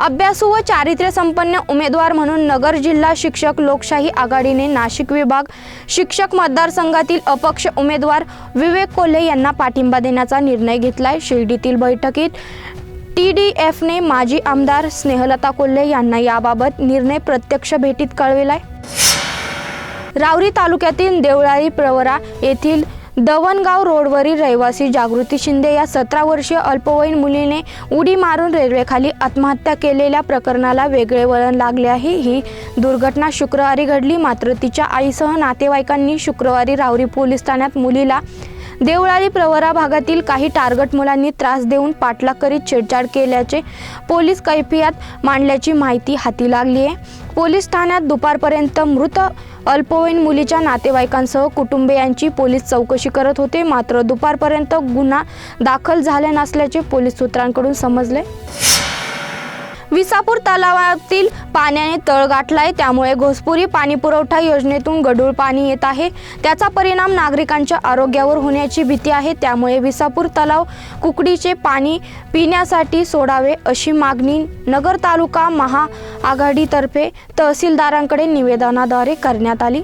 अभ्यासू व चारित्र्य संपन्न उमेदवार म्हणून नगर जिल्हा शिक्षक लोकशाही आघाडीने नाशिक विभाग शिक्षक मतदारसंघातील अपक्ष उमेदवार विवेक कोल्हे यांना पाठिंबा देण्याचा निर्णय घेतलाय. शिर्डीतील बैठकीत टी डी एफने माजी आमदार स्नेहलता कोल्हे यांना याबाबत निर्णय प्रत्यक्ष भेटीत कळविलाय. रावरी तालुक्यातील देवळाळी प्रवरा येथील दवणगाव रोडवरील रहिवासी जागृती शिंदे या सतरा वर्षीय अल्पवयीन मुलीने उडी मारून रेल्वेखाली आत्महत्या केलेल्या प्रकरणाला वेगळे वळण लागले आहे. ही दुर्घटना शुक्रवारी घडली. मात्र तिच्या आईसह नातेवाईकांनी शुक्रवारी रावरी पोलीस ठाण्यात मुलीला देवळाली प्रवरा भागातील काही टार्गट मुलांनी त्रास देऊन पाठलाग करीत छेडछाड केल्याचे पोलीस कैफियात मांडल्याची माहिती हाती लागली आहे. पोलीस ठाण्यात दुपारपर्यंत मृत अल्पवयीन मुलीच्या नातेवाईकांसह कुटुंबियांची पोलीस चौकशी करत होते. मात्र दुपारपर्यंत गुन्हा दाखल झाला नसल्याचे पोलीस सूत्रांकडून समजले. विसापूर तलावातील पाण्याने तळ गाठलाय. त्यामुळे घोसपुरी पाणी पुरवठा योजनेतून गढूळ पाणी येत आहे. त्याचा परिणाम नागरिकांच्या आरोग्यावर होण्याची भीती आहे. त्यामुळे विसापूर तलाव कुकडीचे पाणी पिण्यासाठी सोडावे अशी मागणी नगर तालुका महाआघाडीतर्फे तहसीलदारांकडे निवेदनाद्वारे करण्यात आली.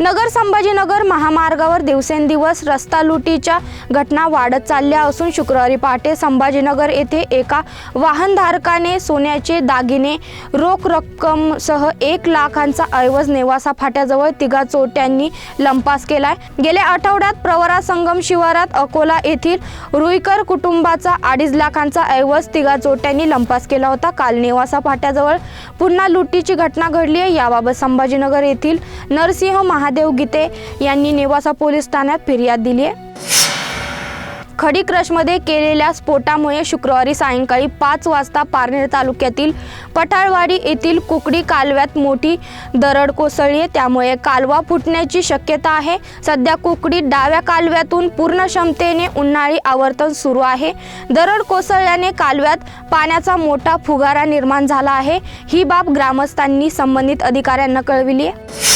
नगर संभाजीनगर महामार्गावर दिवसेंदिवस रस्ता लुटीच्या घटना वाढत चालल्या असून शुक्रवारी पहाटे संभाजीनगर येथे एका वाहनधारकाने सोन्याचे दागिने रोख रक्कमसह एक लाखांचा ऐवज नेवासा फाट्याजवळ तिघा चोरट्यांनी लंपास केलाय. गेल्या आठवड्यात प्रवरा संगम शिवारात अकोला येथील रुईकर कुटुंबाचा अडीच लाखांचा ऐवज तिघा चोरट्यांनी लंपास केला होता. काल नेवासा फाट्याजवळ पुन्हा लुटीची घटना घडली आहे. याबाबत संभाजीनगर येथील नरसिंह महा महादेव गीते यांनी नेवासा पोलीस ठाण्यात फिर्याद दिली आहे. खडी क्रशमध्ये केलेल्या स्फोटामुळे शुक्रवारी सायंकाळी पाच वाजता पारनेर तालुक्यातील पठाळवाडी येथील कुकडी कालव्यात मोठी दरड कोसळली आहे. त्यामुळे कालवा फुटण्याची शक्यता आहे. सध्या कुकडी डाव्या कालव्यातून पूर्ण क्षमतेने उन्हाळी आवर्तन सुरू आहे. दरड कोसळल्याने कालव्यात पाण्याचा मोठा फुगारा निर्माण झाला आहे. ही बाब ग्रामस्थांनी संबंधित अधिकाऱ्यांना कळविली आहे.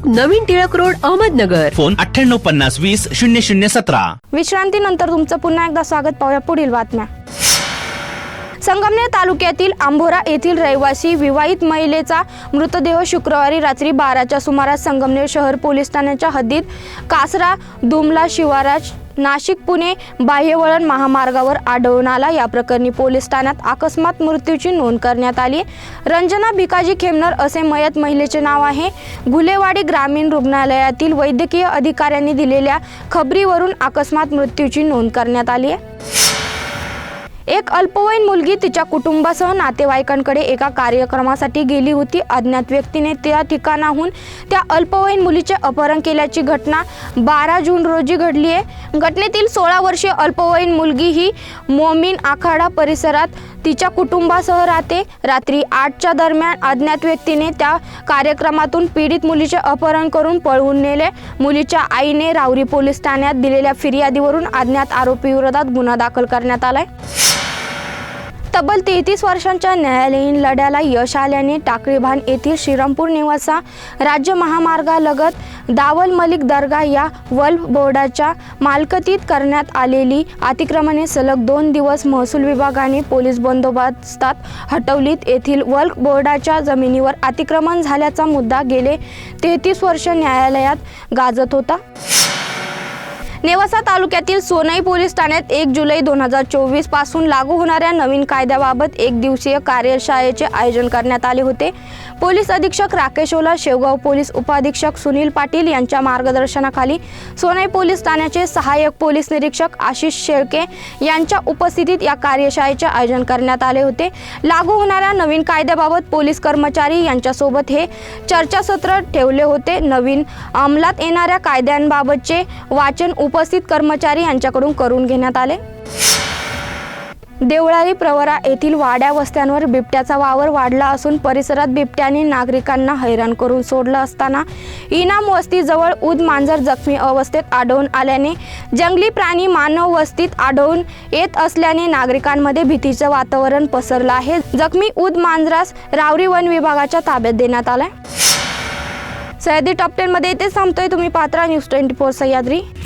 नवीन टिळक रोड अहमदनगर. फोन अठ्ठ्याण्णव पन्नास वीस शून्य शून्य सतरा. विश्रांतीनंतर तुमचं पुन्हा एकदा स्वागत पाहूया. पुढील बातम्या. संगमनेर तालुक्यातील आंभोरा येथील रहिवासी विवाहित महिलेचा मृतदेह शुक्रवारी रात्री बाराच्या सुमारास संगमनेर शहर पोलीस ठाण्याच्या हद्दीत कासरा दुमला शिवाराज नाशिक पुणे बाह्यवळण महामार्गावर आढळून आला. या प्रकरणी पोलीस ठाण्यात अकस्मात मृत्यूची नोंद करण्यात आली. रंजना भिकाजी खेमनर असे मयत महिलेचे नाव आहे. घुलेवाडी ग्रामीण रुग्णालयातील वैद्यकीय अधिकाऱ्यांनी दिलेल्या खबरीवरून अकस्मात मृत्यूची नोंद करण्यात आली आहे. एक अल्पवयीन मुलगी तिच्या कुटुंबासह नातेवाईकांकडे एका कार्यक्रमासाठी गेली होती. अज्ञात व्यक्तीने त्या ठिकाणाहून त्या अल्पवयीन मुलीचे अपहरण केल्याची घटना बारा जून रोजी घडली आहे. घटनेतील सोळा वर्षीय अल्पवयीन मुलगी ही मोमीन आखाडा परिसरात तिच्या कुटुंबासह राहते. रात्री आठच्या दरम्यान अज्ञात व्यक्तीने त्या कार्यक्रमातून पीडित मुलीचे अपहरण करून पळवून नेले. मुलीच्या आईने रावरी पोलीस ठाण्यात दिलेल्या फिर्यादीवरून अज्ञात आरोपीविरोधात गुन्हा दाखल करण्यात आलाय. तब्बल तेहतीस वर्षांच्या न्यायालयीन लढ्याला यश आल्याने टाकळीभान येथील श्रीरामपूर निवासा राज्य महामार्गालगत दावल मलिक दर्गा या वल्फ बोर्डाच्या मालकतीत करण्यात आलेली अतिक्रमणे सलग दोन दिवस महसूल विभागाने पोलीस बंदोबस्तात हटवलीत. येथील वल्फ बोर्डाच्या जमिनीवर अतिक्रमण झाल्याचा मुद्दा गेले तेहतीस वर्ष न्यायालयात गाजत होता. नेवासा तालुक्यातील सोनई पोलीस ठाण्यात एक जुलै दोन हजार चोवीसपासून लागू होणाऱ्या नवीन कायद्याबाबत एक दिवसीय कार्यशाळेचे आयोजन करण्यात आले होते. पोलीस अधीक्षक राकेश ओला शेवगाव पोलीस उपाधीक्षक सुनील पाटील यांच्या मार्गदर्शनाखाली सोनई पोलीस ठाण्याचे सहाय्यक पोलीस निरीक्षक आशिष शेळके यांच्या उपस्थितीत या कार्यशाळेचे आयोजन करण्यात आले होते. लागू होणाऱ्या नवीन कायद्याबाबत पोलीस कर्मचारी यांच्यासोबत हे चर्चासत्र ठेवले होते. नवीन अंमलात येणाऱ्या कायद्यांबाबतचे वाचन उप उपस्थित कर्मचारी यांच्याकडून करून घेण्यात आले. देवळाली प्रवरा येथील वाड्या वस्त्यांवर बिबट्याचा वावर वाढला असून परिसरात बिबट्याने नागरिकांना हैराण करून सोडलं असताना इनाम वस्तीजवळ उद मांजर जखमी अवस्थेत आढळून आल्याने जंगली प्राणी मानव वस्तीत आढळून येत असल्याने नागरिकांमध्ये भीतीचं वातावरण पसरलं आहे. जखमी उद मांजरास रावरी वन विभागाच्या ताब्यात देण्यात आलाय. सह्याद्री टॉप टेनमध्ये इथे थांबतोय तुम्ही Patra news twenty four Sahyadri.